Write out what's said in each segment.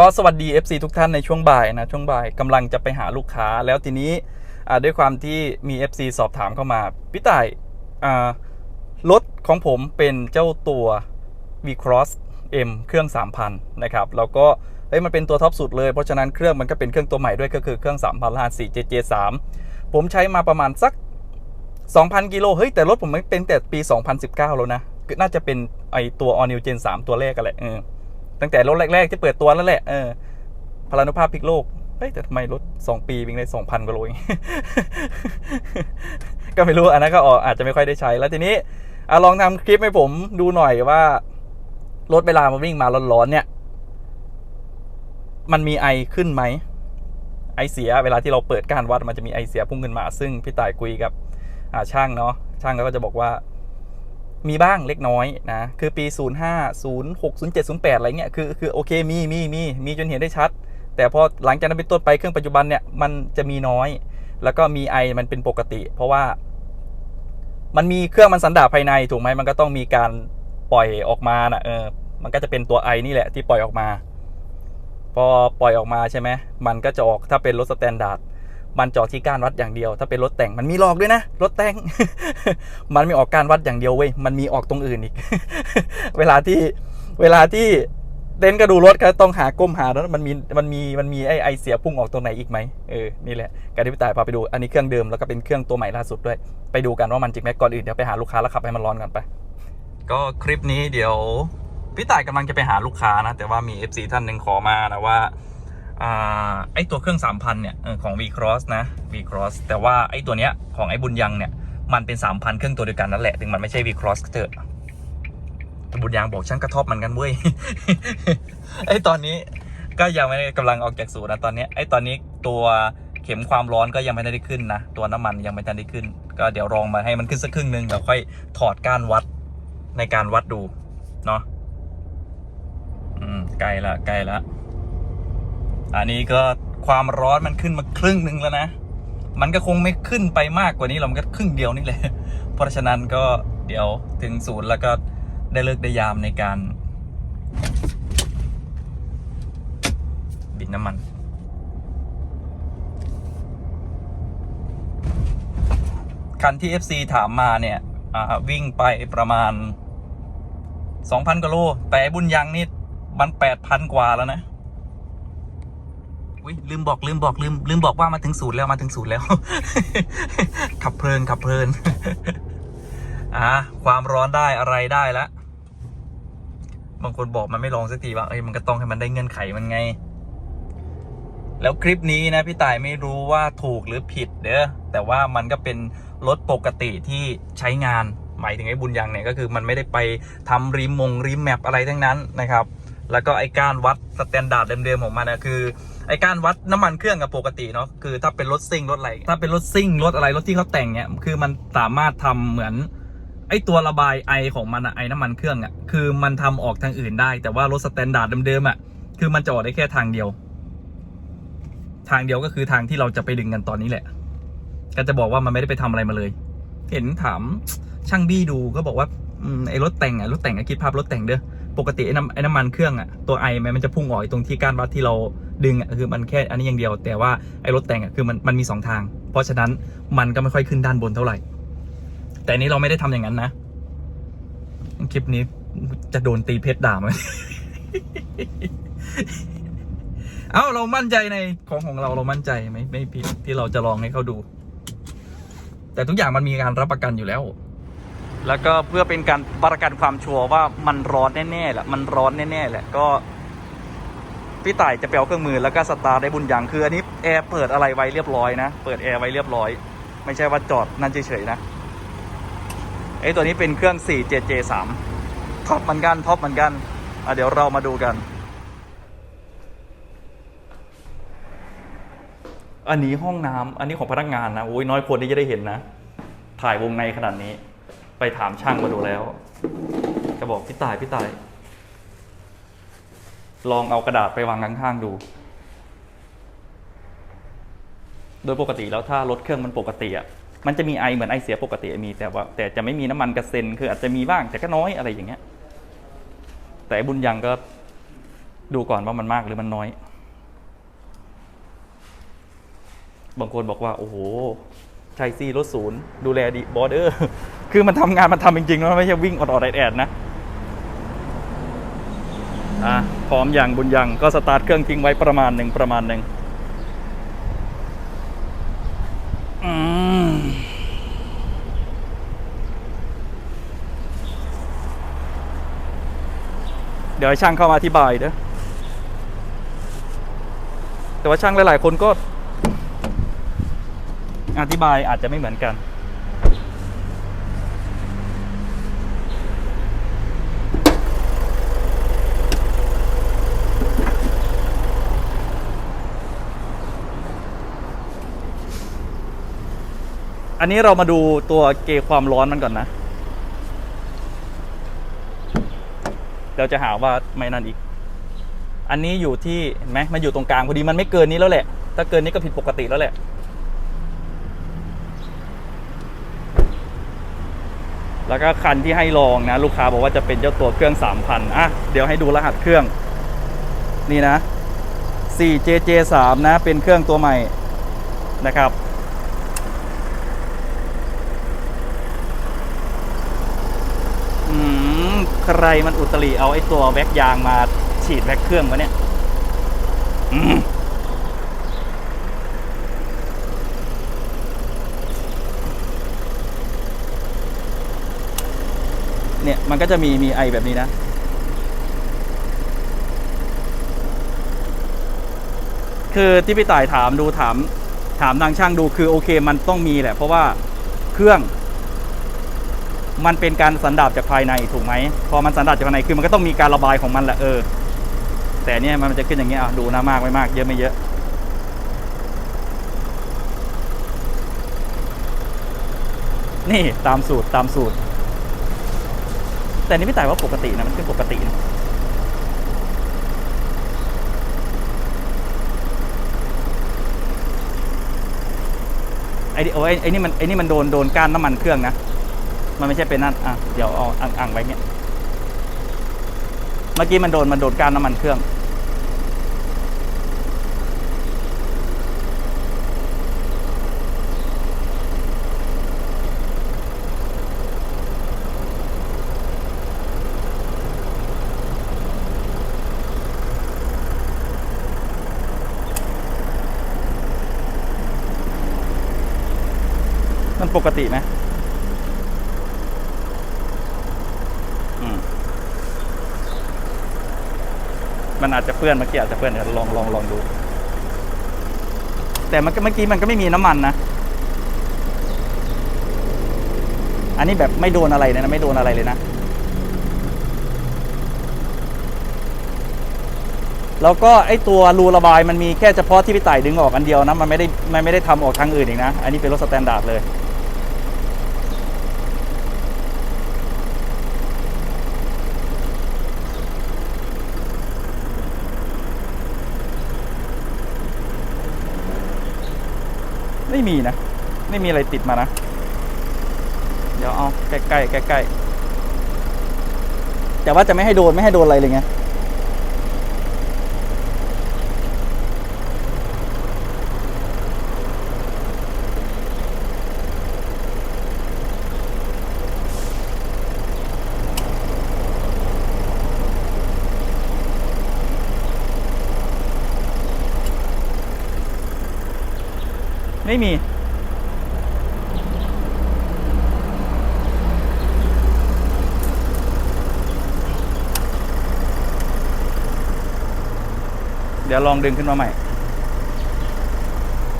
ก็สวัสดี FC ทุกท่านในช่วงบ่ายนะช่วงบ่ายกำลังจะไปหาลูกค้า แล้วทีนี้ด้วยความที่มี FC สอบถามเข้ามาพี่ต่ายรถของผมเป็นเจ้าตัว V Cross M เครื่อง 3,000 นะครับแล้วก็เฮ้ยมันเป็นตัวท็อปสุดเลย เพราะฉะนั้นเครื่องมันก็เป็นเครื่องตัวใหม่ด้วยก็คือเครื่อง 3,054 JJ3 ผมใช้มาประมาณสัก 2,000 กิโลเฮ้ย แต่รถผมมันเป็นแต่ปี 2019 แล้วนะน่าจะเป็นไอตัว All New Gen 3 ตัวแรกกันแหละ ตั้งแต่รถแรก ๆ ที่เปิดตัวแล้วแหละเออพลานุภาพพลิกโลกเฮ้ยแต่ทำไมรถ 2 ปีวิ่งได้ 2,000กว่าโลเองก็ไม่รู้อันนั้นก็อาจจะไม่ค่อยได้ใช้แล้วทีนี้อลองทำคลิปให้ผมดูหน่อยว่ารถเวลามาวิ่งมาร้อนๆเนี่ย มันมีไอขึ้นไหมไอเสียเวลาที่เราเปิดการวัดมันจะมีไอเสียพุ่งขึ้นมา ซึ่งพี่ต่ายคุยกับช่างเนาะช่างเขาก็จะบอกว่า มีบ้างเล็กน้อยนะ คือปี 05 06 07 08 อะไรเงี้ย คือคือโอเคมีมีมีมีจนเห็นได้ชัด แต่พอหลังจากนั้นเป็นต้นไปเครื่องปัจจุบันเนี่ยมันจะมีน้อย แล้วก็มีไอมันเป็นปกติ เพราะว่า มันมีเครื่องมันสันดาปภายในถูกไหมมันก็ต้องมีการปล่อยออกมาน่ะเออมันก็จะเป็นตัวไอนี่แหละที่ปล่อยออกมา พอปล่อยออกมาใช่ไหมมันก็จะออกถ้าเป็นรถสแตนดาร์ด มันจอดที่การวัดอย่างเดียว ถ้าเป็นรถแต่งมันมีหลอกด้วยนะ รถแต่ง มันไม่ออกการวัดอย่างเดียวเว้ย มันมีออกตรงอื่นอีก เวลาที่เวลาที่เต้นก็ดูรถก็ต้องหาก้มหาแล้วมันมีมันมีมันมีไอไอเสียพุ่งออกตรงไหนอีกไหมเออ นี่แหละ การที่พี่ต่ายพาไปดู อันนี้เครื่องเดิมแล้วก็เป็นเครื่องตัวใหม่ล่าสุดด้วย ไปดูกันว่ามันจริงไหมก่อนอื่นเดี๋ยวไปหาลูกค้าแล้วขับให้มันร้อนกันไป ก็คลิปนี้เดี๋ยวพี่ต่ายกำลังจะไปหาลูกค้านะ แต่ว่ามี FC ท่านหนึ่งขอมานะว่าอ่า ไอตัวเครื่อง 3,000 เนี่ยของ V Cross นะ V Cross แต่ว่าไอตัวเนี้ยของไอบุญยังเนี่ย มันเป็น 3,000 เครื่องตัวเดียวกันนั่นแหละ ถึงมันไม่ใช่ V Cross ก็เถอะบุญยังบอกฉันกระทบมันกันเว้ยไอตอนนี้ก็ยังไม่ได้กำลังออกจากศูนย์นะตอนนี้ไอตอนนี้ตัวเข็มความร้อนก็ยังไม่ได้ขึ้นนะ ตัวน้ำมันยังไม่ทันได้ขึ้น ก็เดี๋ยวลองมาให้มันขึ้นสักครึ่งหนึงแล้วค่อยถอดก้านวัดในการวัดดูเนาะอืมใกล้ละใกล้ละ อันนี้ก็ความร้อนมันขึ้นมาครึ่งหนึ่งแล้วนะ มันก็คงไม่ขึ้นไปมากกว่านี้หรอกมันก็ครึ่งเดียวนี่แหละ เพราะฉะนั้นก็เดี๋ยวถึงศูนย์แล้วก็ได้เลิกได้ยามในการ บิดน้ำมันคันที่ FC ถามมาเนี่ยวิ่งไปประมาณ 2,000กิโลแต่บุญยังนี่มัน 8,000 กว่าแล้วนะ อุ้ยลืมบอกลืมบอกลืมลืมบอกว่ามาถึงศูนย์แล้วมาถึงศูนย์แล้ว ขับเพลินขับเพลินอะความร้อนได้อะไรได้แล้วบางคนบอกมันไม่ลองสักทีว่าเอ้ยมันก็ต้องให้มันได้เงื่อนไขมันไง แล้วคลิปนี้นะพี่ต่ายไม่รู้ว่าถูกหรือผิดเด้อแต่ว่ามันก็เป็นรถปกติที่ใช้งานหมายถึงไอ้บุญยังเนี่ยก็คือมันไม่ได้ไปทำรีมงรีแมปอะไรทั้งนั้นนะครับ แล้วก็ไอ้การวัดสแตนดาร์ดเดิมๆของมันนะคือ ไอการวัดน้ำมันเครื่องกับปกติเนาะคือถ้าเป็นรถซิ่งรถอะไรถ้าเป็นรถซิ่งรถอะไรรถที่เขาแต่งเนี่ยคือมันสามารถทำเหมือนไอตัวระบายไอของมันอะไอน้ำมันเครื่องอะคือมันทำออกทางอื่นได้ แต่ว่ารถสแตนดาร์ดเดิมๆอะคือมันจะออกได้แค่ทางเดียว ทางเดียวก็คือทางที่เราจะไปดึงกันตอนนี้แหละ ก็จะบอกว่ามันไม่ได้ไปทำอะไรมาเลย เห็นถามช่างบี้ดูก็บอกว่าไอรถแต่งอะรถแต่งอะคิดภาพรถแต่งเด้อ ปกติไอ้น้ำไอ้น้ำมันเครื่องอะตัวไอมันจะพุ่งออกตรงที่ก้านวัดที่เราดึงอะคือมันแค่อันนี้อย่างเดียว แต่ว่าไอ้รถแต่งอะคือมันมันมีสองทาง เพราะฉะนั้นมันก็ไม่ค่อยขึ้นด้านบนเท่าไหร่ แต่อันนี้เราไม่ได้ทำอย่างนั้นนะ คลิปนี้จะโดนตีเพชรด่าไหมเอ้าเรามั่นใจในของของเราเรามั่นใจไหมไม่ผิดที่เราจะลองให้เขาดู แต่ทุกอย่างมันมีการรับประกันอยู่แล้ว แล้วก็เพื่อเป็นการประกันความชัวร์ว่ามันร้อนแน่ๆแหละ มันร้อนแน่ๆแหละ ก็พี่ต่ายจะไปเอาเครื่องมือแล้วก็สตาร์ทได้บุญอย่างคืออันนี้แอร์เปิดอะไรไว้เรียบร้อยนะ เปิดแอร์ไว้เรียบร้อย ไม่ใช่ว่าจอดนั่นเฉยๆนะไอตัวนี้เป็นเครื่อง 47J3 ท็อปเหมือนกันท็อปเหมือนกันอะเดี๋ยวเรามาดูกัน อันนี้ห้องน้ำอันนี้ของพนักงานนะโอ้ยน้อยคนที่จะได้เห็นนะ ถ่ายวงในขนาดนี้ ไปถามช่างมาดูแล้ว ก็บอกพี่ตายพี่ตาย ลองเอากระดาษไปวางข้างๆดู โดยปกติแล้วถ้ารถเครื่องมันปกติอะมันจะมีไอเหมือนไอเสียปกติมี แต่ว่า แต่จะไม่มีน้ำมันกระเซ็นคืออาจจะมีบ้างแต่ก็น้อยอะไรอย่างเงี้ย แต่บุญยังก็ดูก่อนว่ามันมากหรือมันน้อย บางคนบอกว่า โอ้โหใช่ซี่รถศูนย์ ดูแลดีบอสเออ คือมันทำงานมันทำจริงๆนะไม่ใช่วิ่งออดๆแอดๆนะอะพร้อมอย่างบุญยังก็สตาร์ทเครื่องทิ้งไว้ประมาณหนึ่งประมาณหนึ่งเดี๋ยวช่างเข้ามาอธิบายเด้อแต่ว่าช่างหลาย ๆ คนก็อธิบายอาจจะไม่เหมือนกัน อันนี้เรามาดูตัวเกจความร้อนมันก่อนนะ เราจะหาว่าไม่นั่นอีก อันนี้อยู่ที่เห็นไหมมันอยู่ตรงกลางพอดีมันไม่เกินนี้แล้วแหละ ถ้าเกินนี้ก็ผิดปกติแล้วแหละ แล้วก็คันที่ให้ลองนะ ลูกค้าบอกว่าจะเป็นเจ้าตัวเครื่อง 3,000อะเดี๋ยวให้ดูรหัสเครื่อง นี่นะ 4JJ3 นะ เป็นเครื่องตัวใหม่นะครับ อืม ใครมันอุตริเอาไอ้ตัวแว็กยางมาฉีดแว็กเครื่องวะเนี่ยเนี่ยมันก็จะมีมีไอแบบนี้นะคือที่พี่ต่ายถามดูถามถามทางช่างดูคือโอเคมันต้องมีแหละ เพราะว่าเครื่อง มันเป็นการสันดาบจากภายในถูกไหมพอมันสันดาบจากภายในคือมันก็ต้องมีการระบายของมันแหละเออ แต่เนี่ยมันจะขึ้นอย่างเงี้ยอะดูนะมากไม่มาก เยอะไม่เยอะ นี่ตามสูตรตามสูตร แต่นี่พี่ต่ายว่าปกตินะมันขึ้นปกตินะไอ้นี่โอ้ยไอ้นี่มันไอ้นี่มันโดนโดนก้านน้ำมันเครื่องนะ มันไม่ใช่เป็นนั่นอะเดี๋ยวเอาอ่างไว้เงี้ยเมื่อกี้มันโดนมันโดนกานน้ำมันเครื่อง มันปกติไหม มันอาจจะเปื้อนเมื่อกี้อาจจะเปื้อนเดี๋ยวลองลองลองดู แต่เมื่อกี้เมื่อกี้มันก็ไม่มีน้ำมันนะ อันนี้แบบไม่โดนอะไรเลยนะ ไม่โดนอะไรเลยนะ แล้วก็ไอตัวรูระบายมันมีแค่เฉพาะที่พี่ต่ายดึงออกอันเดียวนะ มันไม่ได้มันไม่ได้ทำออกทางอื่นอีกนะ อันนี้เป็นรถสแตนดาร์ดเลย ม่มีนะ ไม่มีอะไรติดมานะ เดี๋ยวเอาใกล้ใกล้ใกล้ใกล้ๆแต่ว่าจะไม่ให้โดนไม่ให้โดนอะไรเลยไง ไม่มี เดี๋ยวลองดึงขึ้นมาใหม่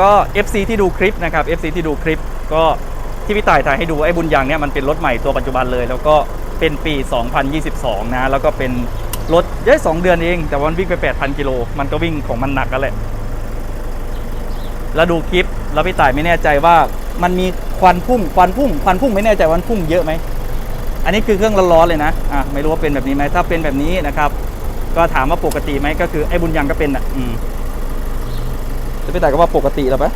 ก็ FC ที่ดูคลิปนะครับ FC ที่ดูคลิปก็ที่พี่ต่ายถ่ายให้ดูไอ้บุญยังเนี่ยมันเป็นรถใหม่ตัวปัจจุบันเลย แล้วก็เป็นปี 2022 นะ แล้วก็เป็นรถเย้สองเดือนเอง แต่วันวิ่งไป 8,000 กิโล มันก็วิ่งของมันหนักกันแหละ แล้วดูคลิป แล้วพี่ต่ายไม่แน่ใจว่ามันมีควันพุ่งควันพุ่งควันพุ่งไม่แน่ใจว่ามันพุ่งเยอะไหมอันนี้คือเครื่องร้อนๆเลยนะอะไม่รู้ว่าเป็นแบบนี้ไหมถ้าเป็นแบบนี้นะครับ ก็ถามว่าปกติไหมก็คือไอ้บุญยังก็เป็นอะอืมแต่พี่ต่ายก็ว่าปกติแล้วปะ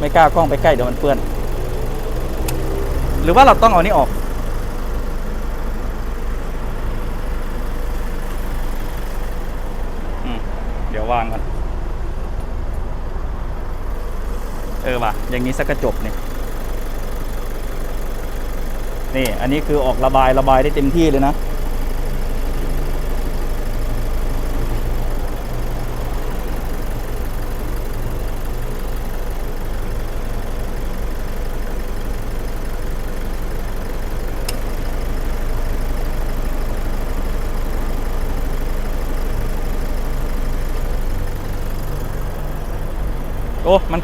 ไม่กล้ากล้องไปใกล้เดี๋ยวมันเปื้อน หรือว่าเราต้องเอานี่ออกอเดี๋ยววางก่อน เออว่ะ อย่างนี้สักกระจบเนี่ยนี่ อันนี้คือออกระบายระบายได้เต็มที่เลยนะ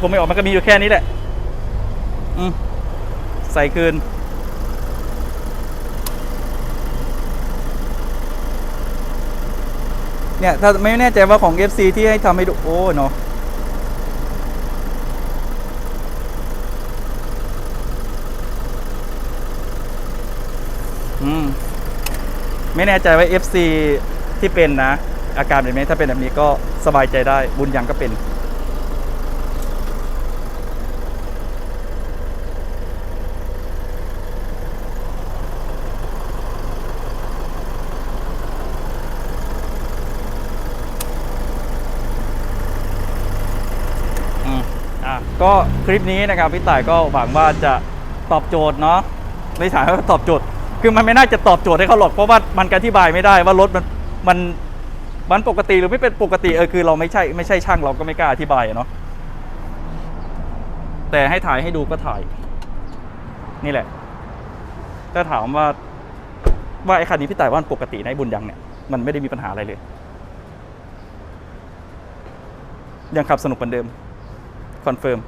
โอ้มันคงไม่ออกมันก็มีอยู่แค่นี้แหละ อืมใส่คืน เนี่ย ถ้าไม่แน่ใจว่าของ FC ที่ให้ทำให้ดู โอ้เนาะอืม ไม่แน่ใจว่า FC ที่เป็นนะ อาการแบบนี้ถ้าเป็นแบบนี้ก็สบายใจได้บุญยังก็เป็น อืมอะ ก็คลิปนี้นะครับพี่ต่ายก็หวังว่าจะตอบโจทย์เนาะไม่ถามว่าตอบโจทย์ คือมันไม่น่าจะตอบโจทย์ให้เขาหรอกเพราะว่ามันอธิบายไม่ได้ว่ารถมันมันมันปกติหรือไม่เป็นปกติเออคือเราไม่ใช่ไม่ใช่ช่างเราก็ไม่กล้าอธิบายเนาะแต่ให้ถ่ายให้ดูก็ถ่าย นี่แหละถ้าถามว่าว่าไอ้คันนี้พี่ต่ายว่ามันปกติในะบุญยังเนี่ยมันไม่ได้มีปัญหาอะไรเลย ยังขับสนุกเหมือนเดิม confirm.